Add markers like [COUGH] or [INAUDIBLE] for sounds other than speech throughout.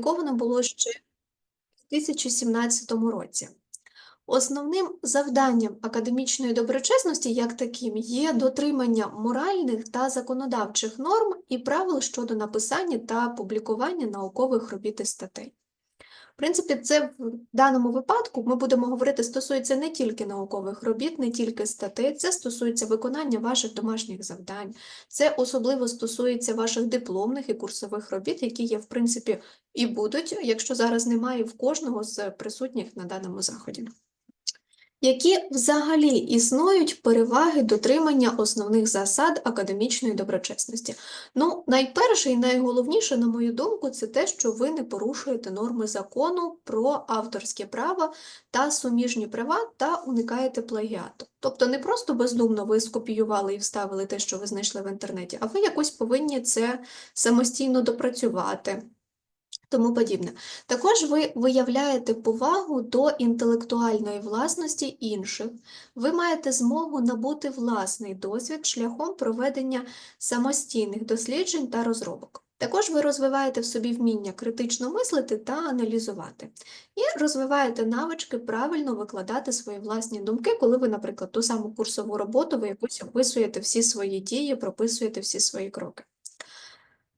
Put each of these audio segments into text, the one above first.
опубліковано було ще в 2017 році. Основним завданням академічної доброчесності, як таким, є дотримання моральних та законодавчих норм і правил щодо написання та публікування наукових робіт і статей. В принципі, це в даному випадку ми будемо говорити, стосується не тільки наукових робіт, не тільки статей, це стосується виконання ваших домашніх завдань, це особливо стосується ваших дипломних і курсових робіт, які є, в принципі, і будуть, якщо зараз немає в кожного з присутніх на даному заході. Які взагалі існують переваги дотримання основних засад академічної доброчесності? Ну, найперше і найголовніше, на мою думку, це те, що ви не порушуєте норми закону про авторське право та суміжні права та уникаєте плагіату. Тобто не просто бездумно ви скопіювали і вставили те, що ви знайшли в інтернеті, а ви якось повинні це самостійно допрацювати тому подібне. Також ви виявляєте повагу до інтелектуальної власності інших. Ви маєте змогу набути власний досвід шляхом проведення самостійних досліджень та розробок. Також ви розвиваєте в собі вміння критично мислити та аналізувати, і розвиваєте навички правильно викладати свої власні думки, коли ви, наприклад, ту саму курсову роботу, ви якось описуєте всі свої дії, прописуєте всі свої кроки.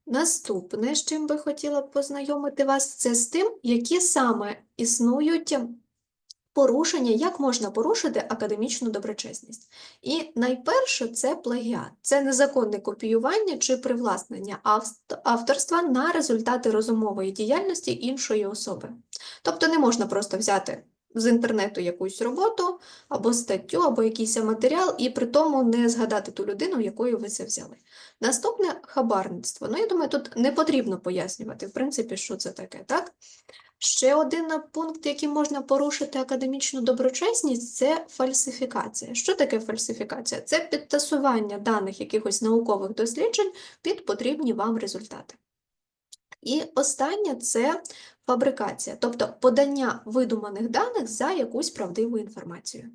Наступне, з чим би хотіла познайомити вас, це з тим, які саме існують порушення, як можна порушити академічну доброчесність. І найперше це плагіат, це незаконне копіювання чи привласнення авторства на результати розумової діяльності іншої особи. Тобто не можна просто взяти з інтернету якусь роботу, або статтю, або якийсь матеріал, і при тому не згадати ту людину, якою ви це взяли. Наступне хабарництво. Ну, я думаю, тут не потрібно пояснювати, в принципі, що це таке, так? Ще один пункт, який можна порушити академічну доброчесність, це фальсифікація. Що таке фальсифікація? Це підтасування даних якихось наукових досліджень під потрібні вам результати. І останнє це фабрикація, тобто подання видуманих даних за якусь правдиву інформацію.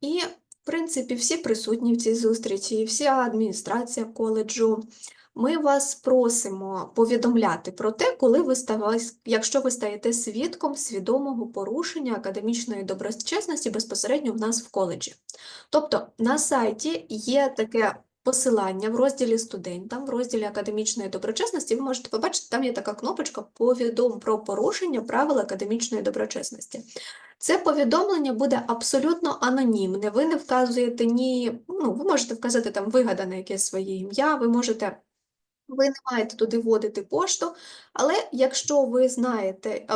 І, в принципі, всі присутні в цій зустрічі, вся адміністрація коледжу. Ми вас просимо повідомляти про те, коли ви ставали, якщо ви стаєте свідком свідомого порушення академічної доброчесності безпосередньо в нас в коледжі. Тобто на сайті є таке посилання в розділі студентам, в розділі академічної доброчесності, ви можете побачити, там є така кнопочка Повідом про порушення правил академічної доброчесності. Це повідомлення буде абсолютно анонімне. Ви не вказуєте ні, ну, ви можете вказати там вигадане якесь своє ім'я, ви можете. Ви не маєте туди вводити пошту, але якщо ви знаєте,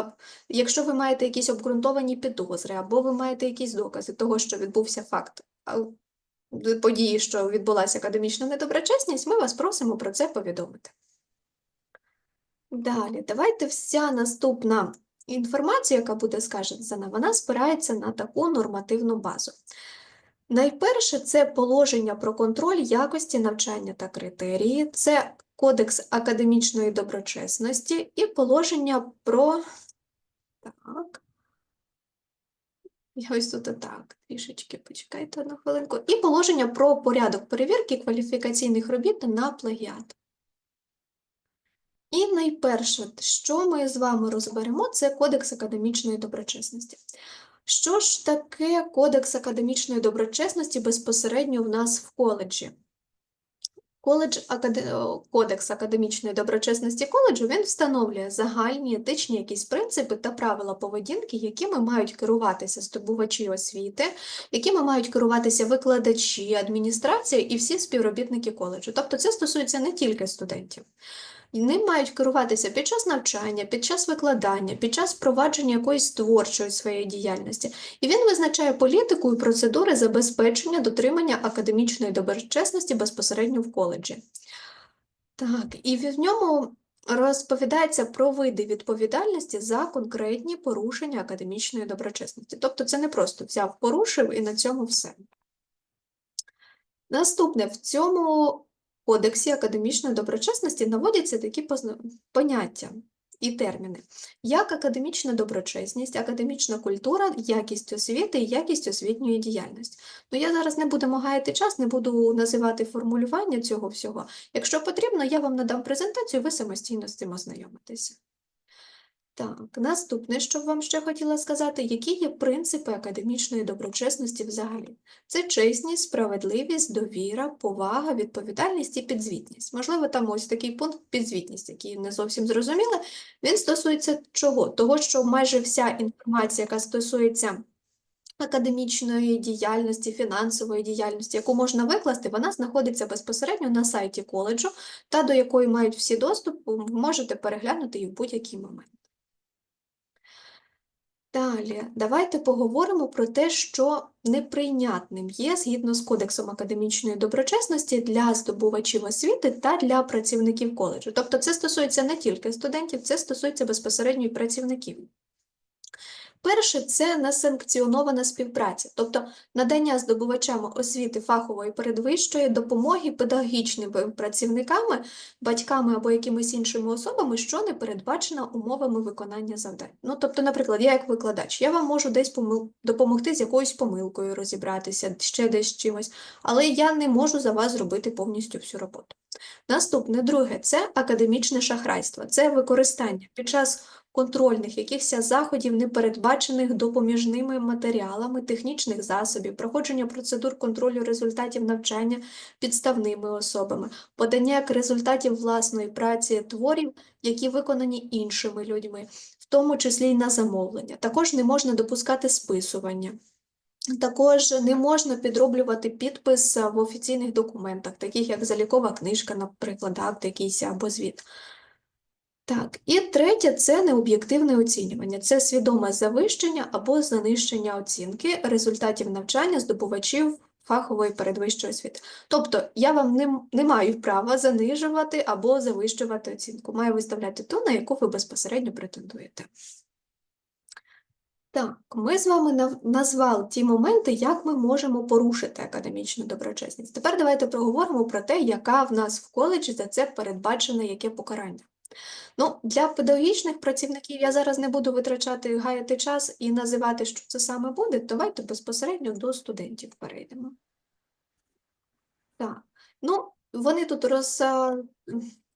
якщо ви маєте якісь обґрунтовані підозри, або ви маєте якісь докази того, що відбувся факт події, що відбулася академічна недоброчесність, ми вас просимо про це повідомити. Далі, давайте вся наступна інформація, яка буде сказана, вона спирається на таку нормативну базу. Найперше, це положення про контроль якості навчання та критерії, це Кодекс академічної доброчесності і положення про. Так. Я ось тут так, трішечки почекайте одну хвилинку. І положення про порядок перевірки кваліфікаційних робіт на плагіат. І найперше, що ми з вами розберемо, це Кодекс академічної доброчесності. Що ж таке Кодекс академічної доброчесності безпосередньо в нас в коледжі? Коледж Кодекс академічної доброчесності коледжу він встановлює загальні етичні якісь принципи та правила поведінки, якими мають керуватися здобувачі освіти, якими мають керуватися викладачі, адміністрація і всі співробітники коледжу. Тобто це стосується не тільки студентів. Ним мають керуватися під час навчання, під час викладання, під час впровадження якоїсь творчої своєї діяльності. І він визначає політику і процедури забезпечення дотримання академічної доброчесності безпосередньо в коледжі. Так, і в ньому розповідається про види відповідальності за конкретні порушення академічної доброчесності. Тобто це не просто взяв, порушив і на цьому все. Наступне в цьому Кодексі академічної доброчесності наводяться такі поняття, і терміни, як академічна доброчесність, академічна культура, якість освіти і якість освітньої діяльності. Ну, я зараз не буду гаяти час, не буду називати формулювання цього всього. Якщо потрібно, я вам надам презентацію, ви самостійно з цим ознайомитеся. Так, наступне, що вам ще хотіла сказати, які є принципи академічної доброчесності взагалі? Це чесність, справедливість, довіра, повага, відповідальність і підзвітність. Можливо, там ось такий пункт підзвітність, який не зовсім зрозуміли. Він стосується чого? Того, що майже вся інформація, яка стосується академічної діяльності, фінансової діяльності, яку можна викласти, вона знаходиться безпосередньо на сайті коледжу, та до якої мають всі доступ, ви можете переглянути її в будь-який момент. Далі, давайте поговоримо про те, що неприйнятним є згідно з Кодексом академічної доброчесності для здобувачів освіти та для працівників коледжу. Тобто це стосується не тільки студентів, це стосується безпосередньо і працівників. Перше це несанкціонована співпраця, тобто надання здобувачам освіти фахової передвищої допомоги педагогічними працівниками, батьками або якимись іншими особами, що не передбачена умовами виконання завдань. Ну, тобто, наприклад, я як викладач, я вам можу десь помил... допомогти з якоюсь помилкою розібратися, ще десь чимось, але я не можу за вас зробити повністю всю роботу. Наступне, друге, це академічне шахрайство, це використання під час контрольних якихось заходів, не передбачених допоміжними матеріалами, технічних засобів, проходження процедур контролю результатів навчання підставними особами, подання як результатів власної праці творів, які виконані іншими людьми, в тому числі й на замовлення. Також не можна допускати списування. Також не можна підроблювати підпис в офіційних документах, таких як залікова книжка, наприклад, акт якийсь або звіт. Так, і третє це необ'єктивне оцінювання. Це свідоме завищення або занищення оцінки результатів навчання здобувачів фахової передвищої освіти. Тобто я вам не, не маю права занижувати або завищувати оцінку. Маю виставляти ту, на яку ви безпосередньо претендуєте. Так, ми з вами назвали ті моменти, як ми можемо порушити академічну доброчесність. Тепер давайте проговоримо про те, яка в нас в коледжі за це передбачене яке покарання. Ну, для педагогічних працівників я зараз не буду витрачати гаяти час і називати, що це саме буде. Давайте безпосередньо до студентів перейдемо. Так, ну, вони тут роз,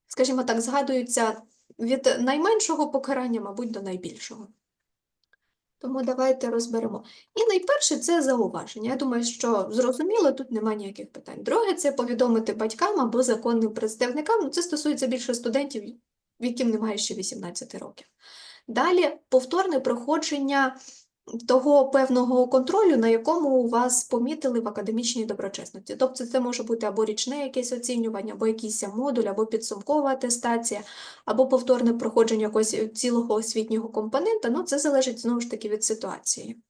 скажімо так, згадуються від найменшого покарання, мабуть, до найбільшого. Тому давайте розберемо. І найперше це зауваження. Я думаю, що зрозуміло, тут немає ніяких питань. Друге, це повідомити батькам або законним представникам. Ну, це стосується більше студентів, яким немає ще 18 років. Далі повторне проходження того певного контролю, на якому у вас помітили в академічній доброчесності. Тобто це може бути або річне якесь оцінювання, або якийсь модуль, або підсумкова атестація, або повторне проходження якогось цілого освітнього компонента. Ну, це залежить знову ж таки від ситуації.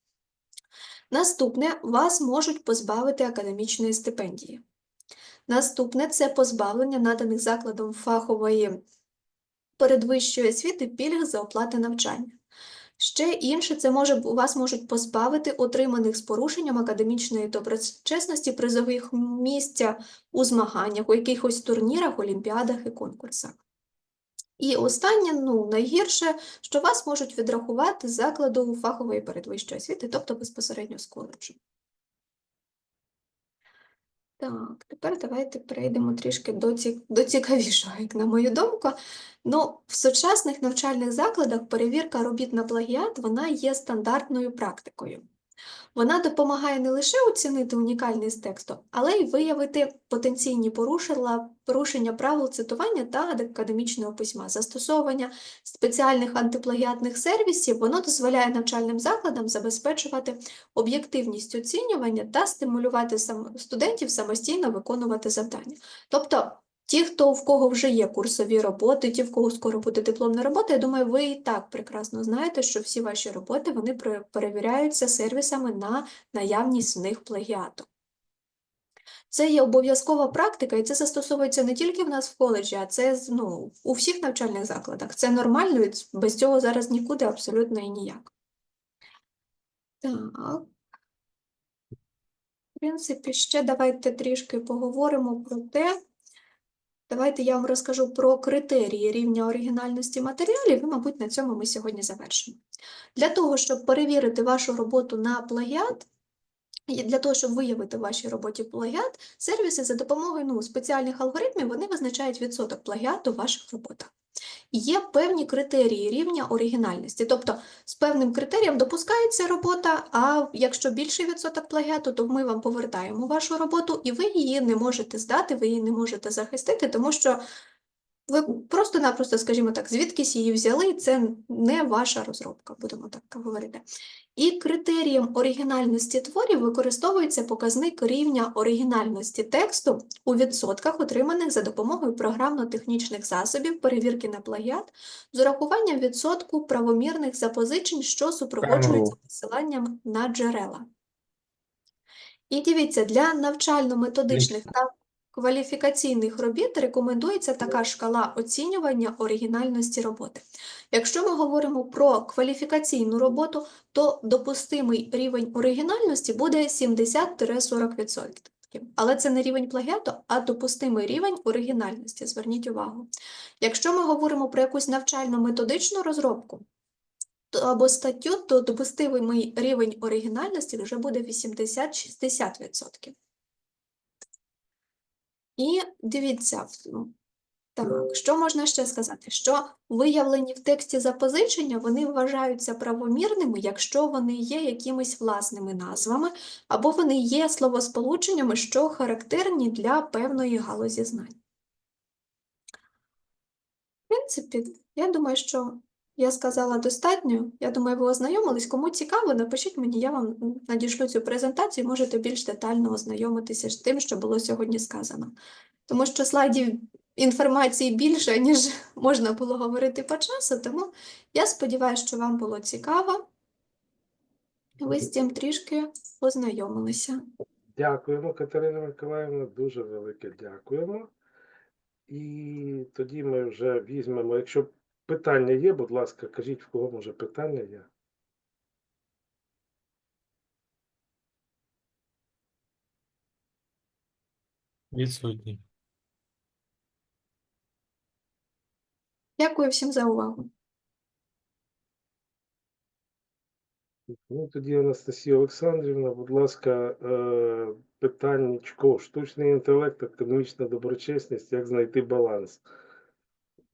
Наступне, вас можуть позбавити академічної стипендії. Наступне це позбавлення наданих закладом фахової передвищої освіти пільг за оплати навчання. Ще інше, це може вас можуть позбавити отриманих з порушенням академічної доброчесності призових місця у змаганнях, у якихось турнірах, олімпіадах і конкурсах. І останнє, ну, найгірше, що вас можуть відрахувати закладу фахової передвищої освіти, тобто безпосередньо з коледжу. Так, тепер давайте перейдемо трішки до, ці... до цікавішого, як на мою думку. Ну, в сучасних навчальних закладах перевірка робіт на плагіат вона є стандартною практикою. Вона допомагає не лише оцінити унікальність тексту, але й виявити потенційні порушення правил цитування та академічного письма. Застосовування спеціальних антиплагіатних сервісів воно дозволяє навчальним закладам забезпечувати об'єктивність оцінювання та стимулювати студентів самостійно виконувати завдання. Тобто, ті, хто в кого вже є курсові роботи, ті, в кого скоро буде дипломна робота, я думаю, ви і так прекрасно знаєте, що всі ваші роботи вони перевіряються сервісами на наявність в них плагіату. Це є обов'язкова практика, і це застосовується не тільки в нас в коледжі, а це ну, у всіх навчальних закладах. Це нормально, і без цього зараз нікуди абсолютно і ніяк. Так. В принципі, ще давайте трішки поговоримо про те, Давайте я вам розкажу про критерії рівня оригінальності матеріалів, і, мабуть, на цьому ми сьогодні завершимо. Для того, щоб перевірити вашу роботу на плагіат, для того, щоб виявити в вашій роботі плагіат, сервіси за допомогою ну, спеціальних алгоритмів вони визначають відсоток плагіату в ваших роботах. Є певні критерії рівня оригінальності, тобто з певним критерієм допускається робота, а якщо більший відсоток плагіату, то ми вам повертаємо вашу роботу, і ви її не можете здати, ви її не можете захистити, тому що ви просто-напросто, скажімо так, звідкись її взяли, це не ваша розробка, будемо так говорити. І критерієм оригінальності творів використовується показник рівня оригінальності тексту у відсотках, отриманих за допомогою програмно-технічних засобів перевірки на плагіат з урахуванням відсотку правомірних запозичень, що супроводжуються посиланням на джерела. І дивіться, для навчально-методичних та кваліфікаційних робіт рекомендується така шкала оцінювання оригінальності роботи. Якщо ми говоримо про кваліфікаційну роботу, то допустимий рівень оригінальності буде 70-40%. Але це не рівень плагіату, а допустимий рівень оригінальності. Зверніть увагу. Якщо ми говоримо про якусь навчально-методичну розробку або статтю, то допустимий рівень оригінальності вже буде 80-60%. І дивіться, так, що можна ще сказати? Що виявлені в тексті запозичення, вони вважаються правомірними, якщо вони є якимись власними назвами, або вони є словосполученнями, що характерні для певної галузі знань. В принципі, я думаю, що я сказала достатньо. Я думаю, ви ознайомились. Кому цікаво, напишіть мені, я вам надішлю цю презентацію, можете більш детально ознайомитися з тим, що було сьогодні сказано. Тому що слайдів інформації більше, ніж можна було говорити по часу, тому я сподіваюся, що вам було цікаво. Ви з цим трішки ознайомилися. Дякуємо, Катерина Миколаївна, дуже велике дякуємо. І тоді ми вже візьмемо, якщо питання є, будь ласка, кажіть, в кого може питання є. Відсутні. Дякую всім за увагу. Ну, тоді Анастасія Олександрівна, будь ласка, е, питаннячко, штучний інтелект, економічна доброчесність, як знайти баланс?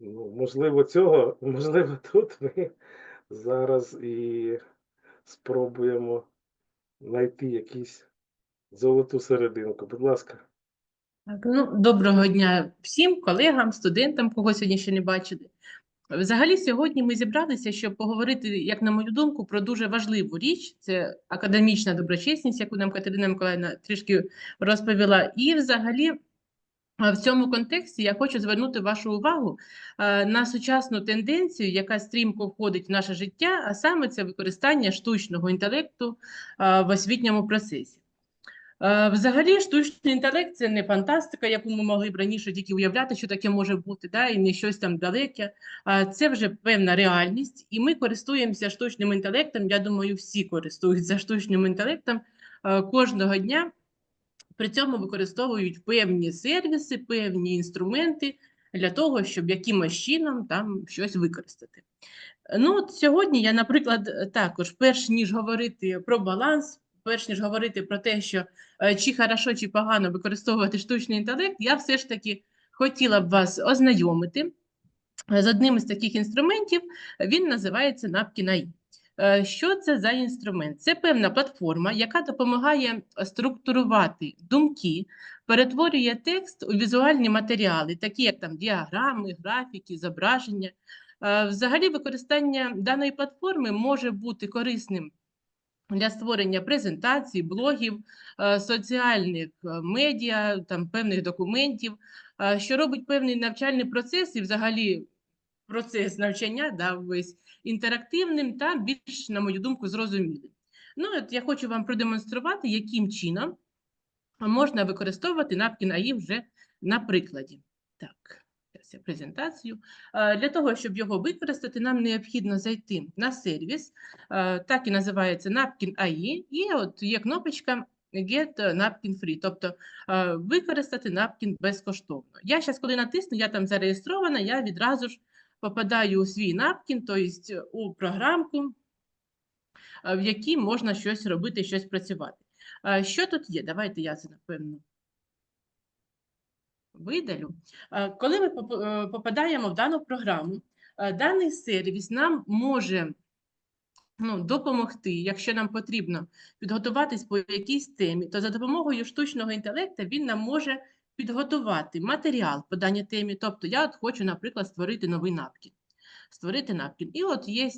Ну, можливо, цього, можливо, тут ми зараз і спробуємо знайти якісь золоту серединку. Будь ласка. Так, ну, доброго дня всім колегам, студентам, кого сьогодні ще не бачили. Взагалі, сьогодні ми зібралися, щоб поговорити, як на мою думку, про дуже важливу річ. Це академічна доброчесність, яку нам Катерина Миколаївна трішки розповіла. І взагалі, в цьому контексті я хочу звернути вашу увагу на сучасну тенденцію, яка стрімко входить в наше життя, а саме це використання штучного інтелекту в освітньому процесі. Е, Взагалі, штучний інтелект це не фантастика, яку ми могли б раніше тільки уявляти, що таке може бути, да, і не щось там далеке. Це вже певна реальність, і ми користуємося штучним інтелектом. Я думаю, всі користуються штучним інтелектом е, кожного дня. При цьому використовують певні сервіси, певні інструменти для того, щоб якимось чином там щось використати. Ну, от сьогодні я, наприклад, також, перш ніж говорити про баланс, перш ніж говорити про те, що е, чи хорошо, чи погано використовувати штучний інтелект, я все ж таки хотіла б вас ознайомити е, з одним із таких інструментів. Він називається Napkin AI. Е, Що це за інструмент? Це певна платформа, яка допомагає структурувати думки, перетворює текст у візуальні матеріали, такі як там діаграми, графіки, зображення. Е, Взагалі, використання даної платформи може бути корисним для створення презентацій, блогів, е, соціальних е, медіа, там певних документів, е, що робить певний навчальний процес і взагалі процес навчання да, весь інтерактивним та більш, на мою думку, зрозумілим. Ну, от я хочу вам продемонструвати, яким чином можна використовувати Napkin AI вже на прикладі. Так, зараз я презентацію. Для того, щоб його використати, нам необхідно зайти на сервіс, так і називається Napkin AI, і от є кнопочка get napkin free, тобто використати напкін безкоштовно. Я зараз, коли натисну, я там зареєстрована, я відразу ж попадаю у свій напкін, тобто у програмку, е, в якій можна щось робити, щось працювати. Е, Що тут є? Давайте я це напевно видалю. Е, Коли ми е, попадаємо в дану програму, е, даний сервіс нам може ну, допомогти, якщо нам потрібно підготуватись по якійсь темі, то за допомогою штучного інтелекту він нам може підготувати матеріал по темі. Тобто я от хочу, наприклад, створити новий напкін. Створити напкін. І от є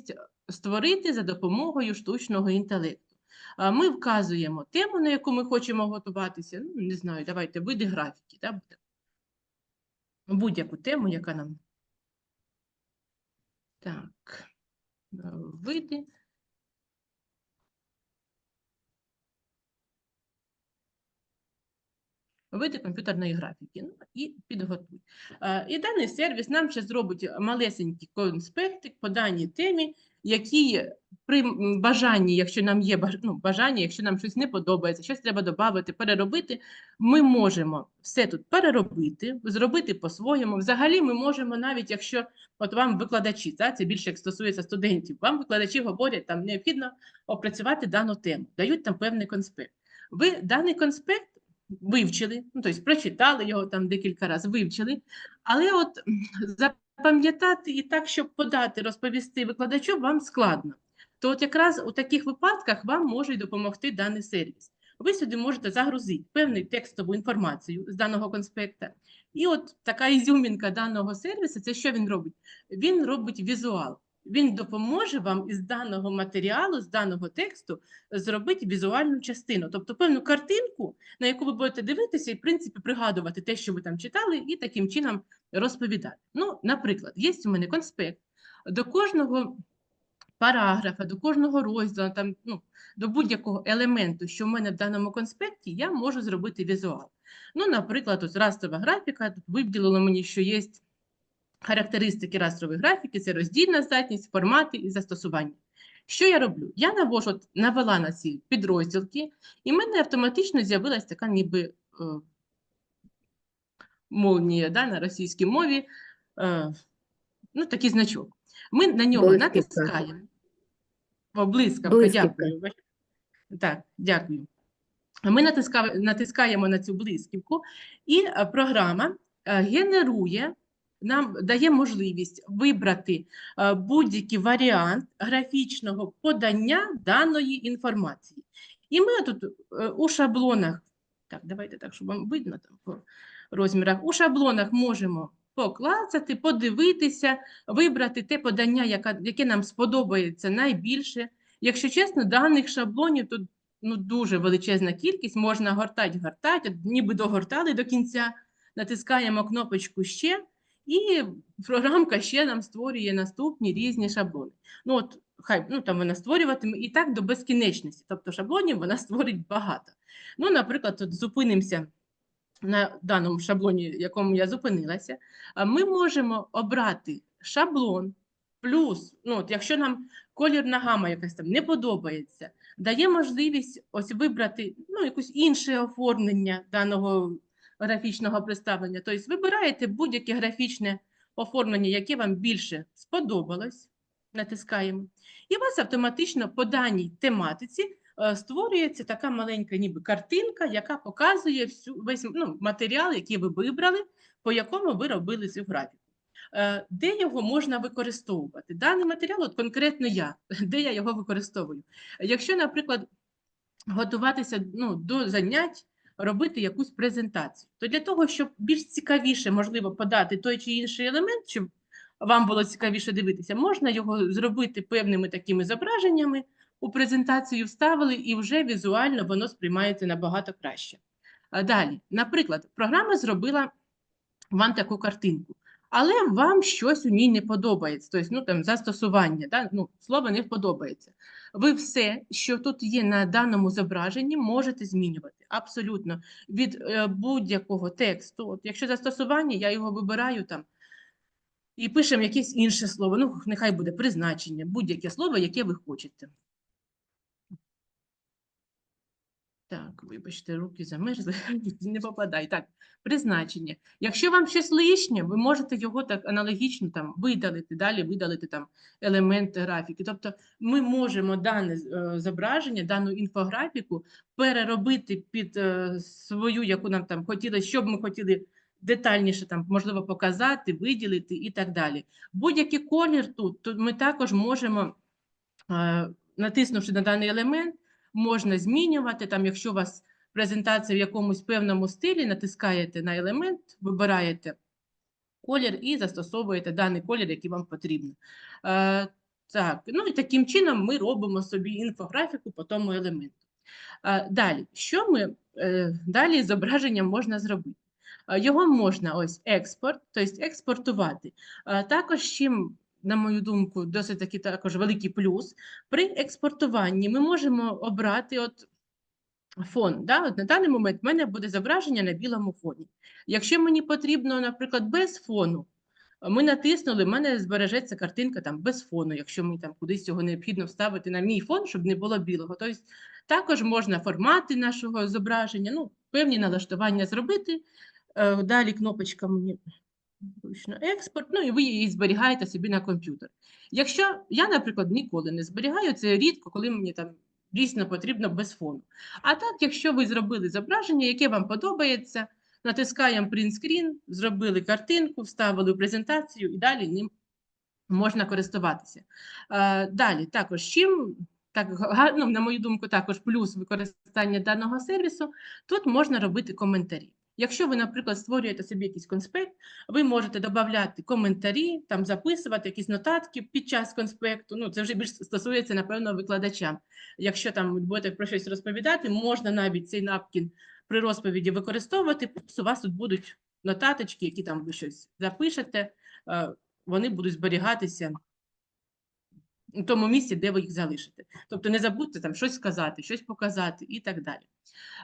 створити за допомогою штучного інтелекту. Ми вказуємо тему, на яку ми хочемо готуватися. Ну, не знаю, давайте види графіки. Да. Будь-яку тему, яка нам. Так, види. Види комп'ютерної графіки. Ну, і підготуй. Е, І даний сервіс нам ще зробить малесенький конспектик по даній темі, які при бажанні, якщо нам є ну, бажання, якщо нам щось не подобається, щось треба додати, переробити, ми можемо все тут переробити, зробити по-своєму. Взагалі, ми можемо навіть, якщо от вам викладачі, та, це більше як стосується студентів, вам викладачі говорять, там необхідно опрацювати дану тему, дають там певний конспект. Ви даний конспект вивчили, ну, тобто прочитали його там декілька разів, вивчили, але от запам'ятати і так, щоб подати, розповісти викладачу, вам складно. То от якраз у таких випадках вам може допомогти даний сервіс. Ви сюди можете загрузити певну текстову інформацію з даного конспекта. І от така ізюмінка даного сервісу, це що він робить? Він робить візуал. Він допоможе вам із даного матеріалу, з даного тексту зробити візуальну частину, тобто певну картинку, на яку ви будете дивитися і, в принципі, пригадувати те, що ви там читали, і таким чином розповідати. Ну, наприклад, є у мене конспект. До кожного параграфа, до кожного розділу, там, ну, до будь-якого елементу, що в мене в даному конспекті, я можу зробити візуал. Ну, наприклад, ось растрова графіка, тут виділило мені, що є характеристики растрової графіки, це роздільна здатність, формати і застосування. Що я роблю? Я навожу, навела на ці підрозділки, і в мене автоматично з'явилась така ніби е, молнія да, на російській мові, е, ну, такий значок. Ми на нього Блискавка. натискаємо. О, блискавка, дякую. Так, дякую. Ми натиска- натискаємо на цю блискавку, і е, програма е, генерує, нам дає можливість вибрати е, будь-який варіант графічного подання даної інформації. І ми тут е, у шаблонах, так, давайте так, щоб вам видно там по розмірах, у шаблонах можемо поклацати, подивитися, вибрати те подання, яке нам сподобається найбільше. Якщо чесно, даних шаблонів тут ну, дуже величезна кількість, можна гортати, гортати, ніби догортали до кінця, натискаємо кнопочку ще, і програмка ще нам створює наступні різні шаблони. Ну, от, хай, ну, там вона створюватиме і так до безкінечності, тобто шаблонів вона створить багато. Ну, наприклад, тут зупинимося на даному шаблоні, якому я зупинилася, ми можемо обрати шаблон, плюс, ну, от якщо нам колірна гама якась там не подобається, дає можливість ось вибрати ну, якусь інше оформлення даного графічного представлення. Тобто вибираєте будь-яке графічне оформлення, яке вам більше сподобалось, натискаємо, і у вас автоматично по даній тематиці е, створюється така маленька ніби картинка, яка показує всю, весь ну, матеріал, який ви вибрали, по якому ви робили цю графіку. Е, Де його можна використовувати? Даний матеріал, от конкретно я, [LAUGHS] де я його використовую. Якщо, наприклад, готуватися ну, до занять, робити якусь презентацію, то для того, щоб більш цікавіше, можливо, подати той чи інший елемент, щоб вам було цікавіше дивитися, можна його зробити певними такими зображеннями, у презентацію вставили, і вже візуально воно сприймається набагато краще. Далі, наприклад, програма зробила вам таку картинку, але вам щось у ній не подобається, тобто, ну, там, застосування, да? ну, слово не подобається. Ви все, що тут є на даному зображенні, можете змінювати абсолютно від е, будь-якого тексту. От, якщо застосування, я його вибираю там і пишемо якесь інше слово. Ну, нехай буде призначення, будь-яке слово, яке ви хочете. Так, вибачте, руки замерзли, [LAUGHS] не попадай. Так, призначення. Якщо вам щось лишнє, ви можете його так аналогічно там видалити, далі видалити там елементи графіки. Тобто ми можемо дане е, зображення, дану інфографіку переробити під е, свою, яку нам там хотіли, що б ми хотіли детальніше там, можливо, показати, виділити і так далі. Будь-який колір тут, тут ми також можемо, е, натиснувши на даний елемент, можна змінювати. Там, якщо у вас презентація в якомусь певному стилі, натискаєте на елемент, вибираєте колір і застосовуєте даний колір, який вам потрібен. Е, так, ну і таким чином ми робимо собі інфографіку по тому елементу. Е, далі, що ми е, далі зображенням можна зробити? Е, Його можна ось експорт, тобто експортувати. Е, Також чим, на мою думку, досить таки також великий плюс. При експортуванні ми можемо обрати от фон. Да? От на даний момент в мене буде зображення на білому фоні. Якщо мені потрібно, наприклад, без фону, ми натиснули, в мене збережеться картинка там без фону, якщо мені там кудись його необхідно вставити на мій фон, щоб не було білого. Тобто також можна формати нашого зображення, ну, певні налаштування зробити. Е, Далі кнопочка мені Вручно експорт, ну і ви її зберігаєте собі на комп'ютер. Якщо я, наприклад, ніколи не зберігаю, це рідко, коли мені там дійсно потрібно без фону. А так, якщо ви зробили зображення, яке вам подобається, натискаємо print screen, зробили картинку, вставили презентацію і далі ним можна користуватися. Е, Далі, також чим, так, га- ну, на мою думку, також плюс використання даного сервісу, тут можна робити коментарі. Якщо ви, наприклад, створюєте собі якийсь конспект, ви можете додати коментарі, там записувати якісь нотатки під час конспекту. Ну, це вже більш стосується, напевно, викладачам. Якщо там будете про щось розповідати, можна навіть цей напкін при розповіді використовувати. Плюс у вас тут будуть нотаточки, які там ви щось запишете, е, вони будуть зберігатися у тому місці, де ви їх залишите. Тобто не забудьте там щось сказати, щось показати і так далі.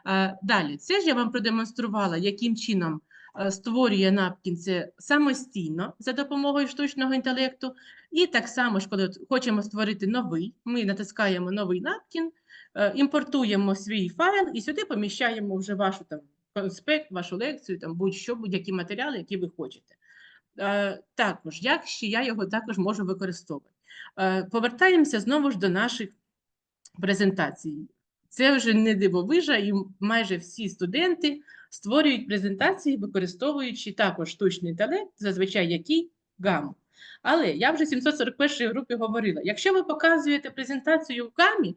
Е, Далі, це ж я вам продемонструвала, яким чином е, створює напкін це самостійно за допомогою штучного інтелекту. І так само ж, коли хочемо створити новий, ми натискаємо новий напкін, е, імпортуємо свій файл і сюди поміщаємо вже вашу там конспект, вашу лекцію, там будь-що, будь-які матеріали, які ви хочете. Також, як ще я його також можу використовувати. Е, Повертаємося знову ж до наших презентацій. Це вже не дивовижа, і майже всі студенти створюють презентації, використовуючи також штучний інтелект, зазвичай який гаму. Але я вже в 741 групі говорила: якщо ви показуєте презентацію в гамі,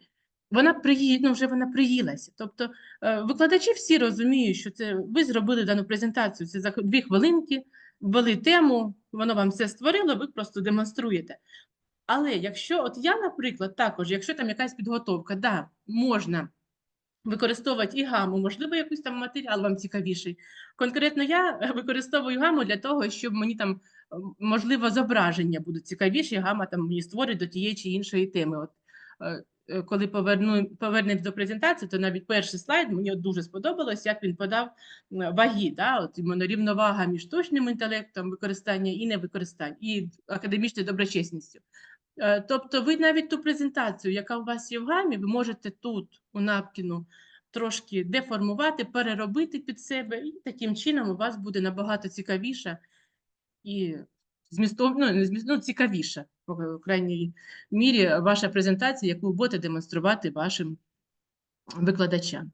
вона приї... ну, вже вона приїлася. Тобто е, викладачі всі розуміють, що це ви зробили дану презентацію, це за дві хвилинки, ввели тему, воно вам все створило, ви просто демонструєте. Але якщо, от я, наприклад, також, якщо там якась підготовка, да, можна використовувати і гаму, можливо, якийсь там матеріал вам цікавіший. Конкретно я е, використовую гаму для того, щоб мені там, можливо, зображення будуть цікавіші, гама там мені створить до тієї чи іншої теми. От, е, е, коли поверну, повернемось до презентації, то навіть перший слайд мені дуже сподобалось, як він подав ваги, да, от рівновага між штучним інтелектом, використання і невикористання, і академічною доброчесністю. Е, Тобто ви навіть ту презентацію, яка у вас є в гамі, ви можете тут у напкіну трошки деформувати, переробити під себе, і таким чином у вас буде набагато цікавіша і змістов... ну, не ну, цікавіша, в крайній мірі, ваша презентація, яку ви будете демонструвати вашим викладачам.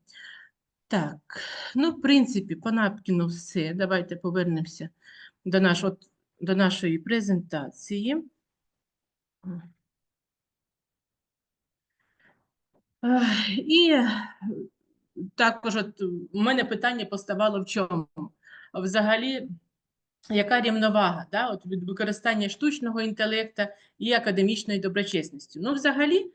Так, ну, в принципі, по напкіну все. Давайте повернемося до, наш... от, до нашої презентації. І також от у мене питання поставало в чому? Взагалі, яка рівновага да, от від використання штучного інтелекту і академічної доброчесності? Ну, взагалі,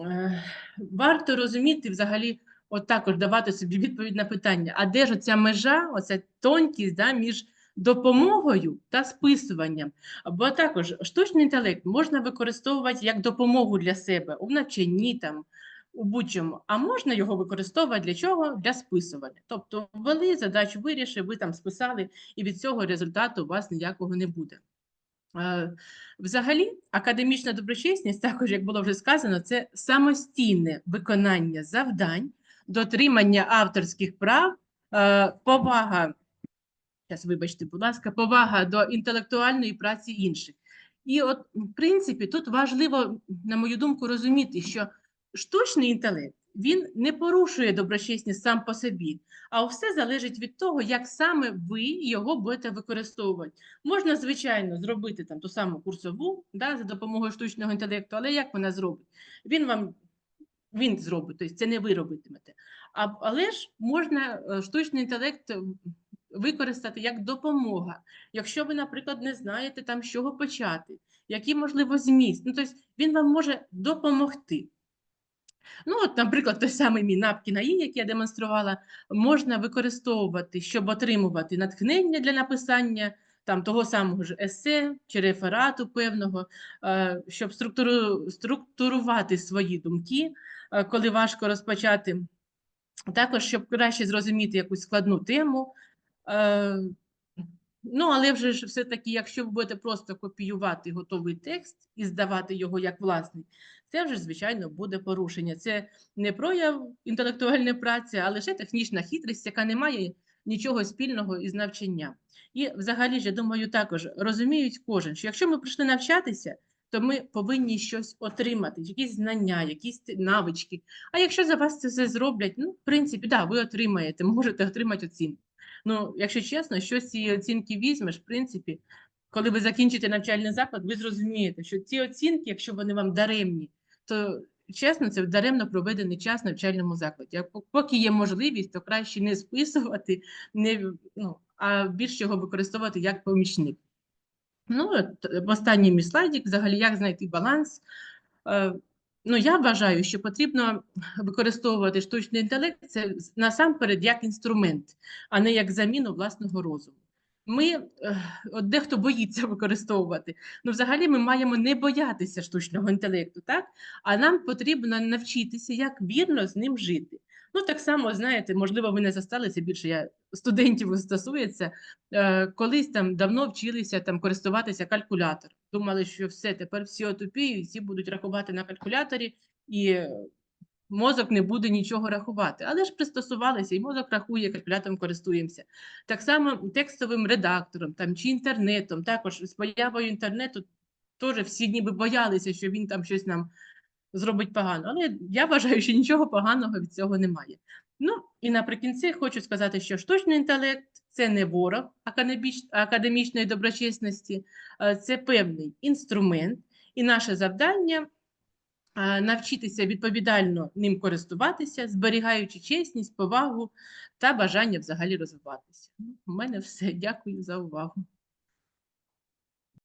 е, варто розуміти, взагалі, от також давати собі відповідь на питання, а де ж оця межа, оця тонкість да, між допомогою та списуванням? Бо також штучний інтелект можна використовувати як допомогу для себе у навчанні, там, у будь-чому, а можна його використовувати для чого? Для списування. Тобто ввели задачу, вирішив, ви там списали, і від цього результату у вас ніякого не буде. Е, Взагалі, академічна доброчесність, також, як було вже сказано, це самостійне виконання завдань дотримання авторських прав, е, повага, зараз вибачте, будь ласка, повага до інтелектуальної праці інших. І от, в принципі, тут важливо, на мою думку, розуміти, що штучний інтелект він не порушує доброчесність сам по собі, а все залежить від того, як саме ви його будете використовувати. Можна, звичайно, зробити там ту саму курсову да, за допомогою штучного інтелекту, але як вона зробить? Він вам він зробить, тобто це не ви робитимете. А, але ж можна е, штучний інтелект використати як допомога. Якщо ви, наприклад, не знаєте там, з чого почати, який можливо зміст, ну, тобто він вам може допомогти. Ну, от, наприклад, той самий мій напки на «і», який я демонструвала, можна використовувати, щоб отримувати натхнення для написання там, того самого ж есе чи реферату певного, е, щоб структуру, структурувати свої думки, е, коли важко розпочати. Також, щоб краще зрозуміти якусь складну тему. Е, Ну, але вже ж все-таки, якщо ви будете просто копіювати готовий текст і здавати його як власний, це вже, звичайно, буде порушення. Це не прояв інтелектуальної праці, а лише технічна хитрість, яка не має нічого спільного із навчанням. І взагалі я думаю, також розуміють кожен, що якщо ми прийшли навчатися, то ми повинні щось отримати, якісь знання, якісь навички. А якщо за вас це все зроблять, ну, в принципі, да, ви отримаєте, можете отримати оцінку. Ну, якщо чесно, що з цієї оцінки візьмеш, в принципі, коли ви закінчите навчальний заклад, ви зрозумієте, що ці оцінки, якщо вони вам даремні, то чесно, це даремно проведений час в навчальному закладі. А поки є можливість, то краще не списувати, не, ну, а більш його використовувати як помічник. Ну, е, останній мій слайдик, взагалі, як знайти баланс. Ну, я вважаю, що потрібно використовувати штучний інтелект це насамперед як інструмент, а не як заміну власного розуму. Ми, е, от дехто боїться використовувати. Ну, взагалі, ми маємо не боятися штучного інтелекту, так? А нам потрібно навчитися, як вірно з ним жити. Ну, так само, знаєте, можливо, ви не застали це більше я студентів стосується. Е, колись там давно вчилися там користуватися калькулятором. Думали, що все, тепер всі отупіють, всі будуть рахувати на калькуляторі, і мозок не буде нічого рахувати. Але ж пристосувалися, і мозок рахує, калькулятором користуємося. Так само текстовим редактором там, чи інтернетом, також з появою інтернету теж всі ніби боялися, що він там щось нам зробить погано. Але я вважаю, що нічого поганого від цього немає. Ну і наприкінці хочу сказати, що штучний інтелект це не ворог академічної доброчесності, це певний інструмент, і наше завдання навчитися відповідально ним користуватися, зберігаючи чесність, повагу та бажання взагалі розвиватися. У мене все. Дякую за увагу.